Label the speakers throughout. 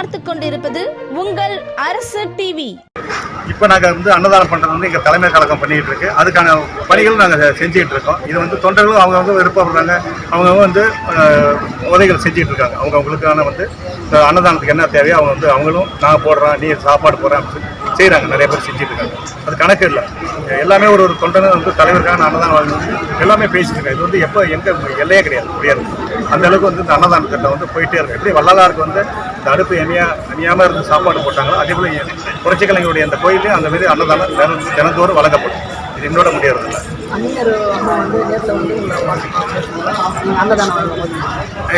Speaker 1: பார்த்து கொண்டிருப்பது உங்கள் அரசு டிவி.
Speaker 2: இப்போ நாங்கள் வந்து அன்னதானம் பண்ணுறது வந்து எங்கள் தலைமை கழகம் பண்ணிட்டு இருக்கு. அதுக்கான பணிகள் நாங்கள் செஞ்சுட்டு இருக்கோம். இது வந்து தொண்டர்களும் அவங்கவுங்க விருப்பப்படுறாங்க அவங்கவுங்க வந்து உதவிகள் செஞ்சுட்டு இருக்காங்க. அவங்க அவங்களுக்கான வந்து அன்னதானத்துக்கு என்ன தேவையோ அவங்க வந்து அவங்களும் நான் போடுறேன் நீ சாப்பாடு போடுறேன் அப்படின்னு செய்கிறாங்க நிறைய பேர் செஞ்சுட்டு இருக்காங்க. அது கணக்கு இல்லை. எல்லாமே ஒரு ஒரு தொண்டனை வந்து தலைவருக்கான அன்னதானம் வாங்கி எல்லாமே பேசிட்டு இருக்காங்க. இது வந்து எப்போ எங்கே எல்லையே கிடையாது முடியாது. அந்த அளவுக்கு வந்து இந்த அன்னதான திட்டம் வந்து போயிட்டே இருக்கு. எப்படி வள்ளலாருக்கு வந்து இந்த அடுப்பு எண்ணியா அணியாமல் இருந்து சாப்பாடு போட்டாங்களோ அதே போல புரட்சி கலைஞருடைய அந்த கோயிலையும் அந்த மாதிரி அன்னதானம் தினம் தினந்தோறும் வழங்கப்படும். என்னோட
Speaker 3: அன்னதானம் வாங்கும்போது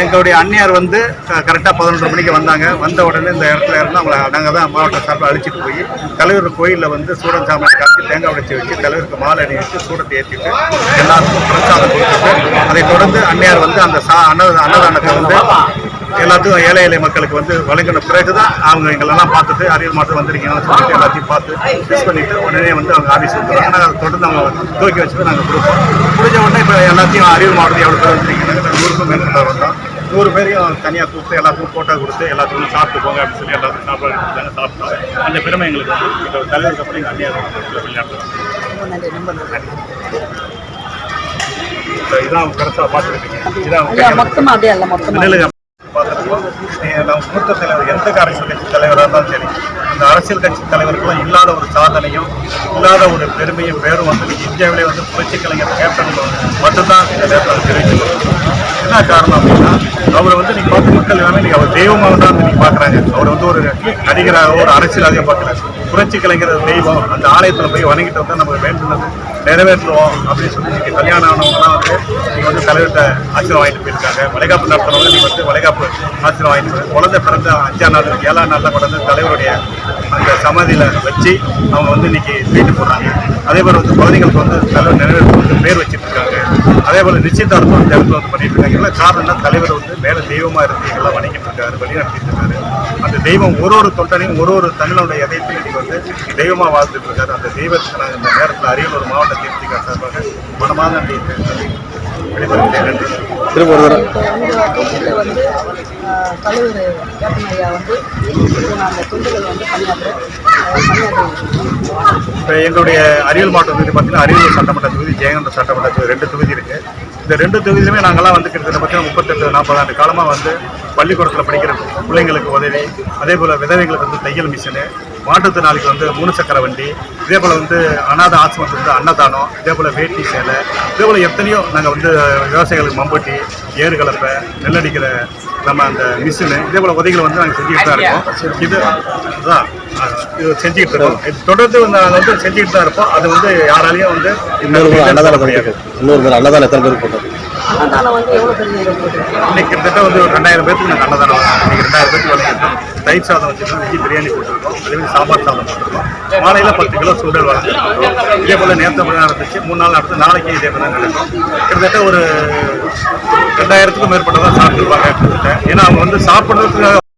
Speaker 2: எங்களுடைய அந்நியார் வந்து கரெக்டாக பதினொன்று மணிக்கு வந்தாங்க. வந்த உடனே இந்த இடத்துல இருந்து அவங்கள நாங்கள் தான் மாவட்ட சார்பில் அழைச்சிட்டு போய் தலைவர் கோயிலில் வந்து சூடன் சாமான் காய்ச்சி தேங்காய் உடைச்சி வச்சு தலைவருக்கு மாலை அணி வச்சு சூடத்தை ஏற்றிட்டு எல்லாருக்கும் பிரசாதம் கொடுத்துட்டு அதை தொடர்ந்து அந்நியார் வந்து அந்த சா அன்ன அன்னதானத்தை வந்து எல்லாத்துக்கும் ஏழை எளிய மக்களுக்கு வந்து வழங்கின பிறகு தான் அவங்க எங்களெல்லாம் பார்த்துட்டு அரியல் மாற்றம் வந்திருக்கீங்கன்னு சொல்லிட்டு எல்லாத்தையும் பார்த்து மிஸ் பண்ணிட்டு உடனே வந்து அவங்க ஆஃபீஸ் வந்துடுவாங்க நாங்கள் தொடர்ந்து அவங்க துவக்கி வச்சுட்டு நாங்கள் கொடுப்போம். முடிஞ்ச உடனே இப்போ எல்லாத்தையும் அரியல் மாவட்டத்தில் எவ்வளோ பேர் வந்திருக்கீங்க நூறுக்கும் மேற்பட்ட வந்தோம். நூறு பேரையும் தனியாக கூப்பிட்டு எல்லாத்துக்கும் ஃபோட்டோ கொடுத்து எல்லாத்துக்கும் சாப்பிட்டு போங்க அப்படின்னு சொல்லி எல்லாத்துக்கும் சாப்பாடு கொடுத்தாங்க சாப்பிட்டோம். அந்த பெருமை எங்களுக்கு வந்து இப்போ தலைவருக்கு அப்புறம் எங்கள் அந்நியார் இதான் கரெக்டாக பார்த்துருக்கீங்க இதான்
Speaker 3: மொத்தமாக அப்படியே இல்லை மொத்தமாக
Speaker 2: மூத்த தலைவர் எந்த அரசியல் கட்சி தலைவராக இருந்தாலும் சரி அந்த அரசியல் கட்சி தலைவருக்கெல்லாம் இல்லாத ஒரு சாதனையும் இல்லாத ஒரு பெருமையும் பேரும் வந்து இந்தியாவிலே வந்து புரட்சி கலைஞர் கேப்டன் மட்டும்தான் இந்த நேரத்தில் தெரிவிச்சுக்கணும் என்ன காரணம் அப்படின்னா அவரை வந்து நீங்கள் பார்த்து மக்கள் எல்லாமே நீங்கள் அவர் தெய்வமாக தான் நீங்கள் நீங்க அவர் வந்து ஒரு நடிகராக ஒரு அரசியலாக பார்க்கல. புரட்சி கலைஞர் தெய்வம் அந்த ஆலயத்தில் போய் வணங்கிட்டு வந்து நம்ம வேண்டுனது நிறைவேற்றுவோம் அப்படின்னு சொல்லி இன்றைக்கி கல்யாணம் ஆனவங்கலாம் வந்து நீங்கள் வந்து தலைவர்கிட்ட ஆச்சிரம் வாங்கிட்டு போயிருக்காங்க. வளைகாப்பு நடத்துறவங்க நீங்கள் வந்து வளைகாப்பு ஆச்சிரம் வாங்கிட்டு போய் குழந்தை பிறந்த அஞ்சாம் நாள் ஏழாம் நாளில் கொண்டு வந்து தலைவருடைய அந்த சமாதியில் வச்சு அவங்க வந்து இன்னைக்கு வீட்டு போகிறாங்க அதே போல வந்து குழந்தைங்களுக்கு வந்து தலைவர் நிறைவேற்ற வந்து பேர் வச்சிட்டு இருக்காங்க அதே போல் நிச்சயதார்த்தம் அந்த இடத்துல வந்து பண்ணிட்டு இருக்காங்க. எல்லாம் காரணம்னா என்ன தலைவர் வந்து மேலே தெய்வமாக இருந்து எல்லாம் வணங்கிட்டு இருக்காரு வழிநடத்திட்டு இருக்காரு. தெய்வம் ஒரு ஒரு தொண்டனையும் ஒரு ஒரு தமிழனுடைய இதயத்தில் இன்னைக்கு வந்து தெய்வமா வாழ்ந்துட்டு இருக்காரு. அந்த தெய்வத்துக்கு நான் இந்த நேரத்தில் அரியலூர் மாவட்ட தேர்தலுக்கு சார்பாக மனமாத நன்றி.
Speaker 3: தலைவர் கேப்டன் ஐயா வந்து இவங்க அந்த தொண்டுகள் வந்து பணியாற்ற பணியாற்ற
Speaker 2: இப்போ எங்களுடைய அரியல் மாவட்ட தொகுதி பார்த்தீங்கன்னா அரியலூர் சட்டமன்ற தொகுதி ஜெயங்கொண்ட சட்டமன்ற தொகுதி ரெண்டு தொகுதி இருக்கு. இந்த ரெண்டு தொகுதியிலுமே நாங்கள்லாம் வந்து கிட்டத்தட்ட பார்த்தீங்கன்னா முப்பத்தெட்டு நாற்பது ஆண்டு காலமாக வந்து பள்ளிக்கூடத்தில் படிக்கிற பிள்ளைங்களுக்கு உதவி அதே போல் விதவைகளுக்கு வந்து தையல் மிஷினு மாற்றுத்திறனாளிக்கு வந்து மூணு சக்கர வண்டி இதே போல் வந்து அநாத ஆசிரமத்துக்கு வந்து அன்னதானம் இதே போல் வேட்டி சேலை இதே போல் எத்தனையோ நாங்கள் வந்து விவசாயிகளுக்கு மம்பட்டி ஏறு கலப்பை நெல்லடிக்கிற நம்ம அந்த மிஷினு இதே போல் உதவிகளை வந்து நாங்கள் செஞ்சுக்கிட்டு தான் இருக்கோம். இது அதுதான் இது செஞ்சுக்கிட்டு இருக்கோம். இது தொடர்ந்து வந்து நாங்கள் வந்து செஞ்சுக்கிட்டு தான் இருப்போம் அது வந்து யாராலையும் வந்து
Speaker 4: இன்னொரு அன்னதானம் இன்னொரு அன்னதானம் எத்தனை பேருக்கு
Speaker 3: அன்னதானம் வந்து எவ்வளோ பெரிய
Speaker 2: இன்னைக்கு கிட்டத்தட்ட வந்து ஒரு ரெண்டாயிரம் பேருக்கு நாங்கள் அன்னதானம் இன்னைக்கு ரெண்டாயிரம் பேருக்கு வளர்த்துருக்கோம் தயிர் சாதம் வச்சுருக்கோம் வெஜ்ஜி பிரியாணி போட்டிருக்கோம். அதே மாதிரி சாம்பார் சாதம் போட்டிருக்கோம். மாலையில் பத்து கிலோ சுண்டல் வளர்த்துருக்கோம். இதே போல் நேரத்தை மணி நடந்துச்சு. மூணு நாள் நடந்து நாளைக்கு இதே மாதிரி நடக்கும். கிட்டத்தட்ட ஒரு ரெண்டாயிரத்துக்கும் மேற்பட்டதான் சாப்பிட்டுருப்பாங்க. கிட்டத்தட்ட ஏன்னா அவங்க வந்து சாப்பிட்றதுக்காக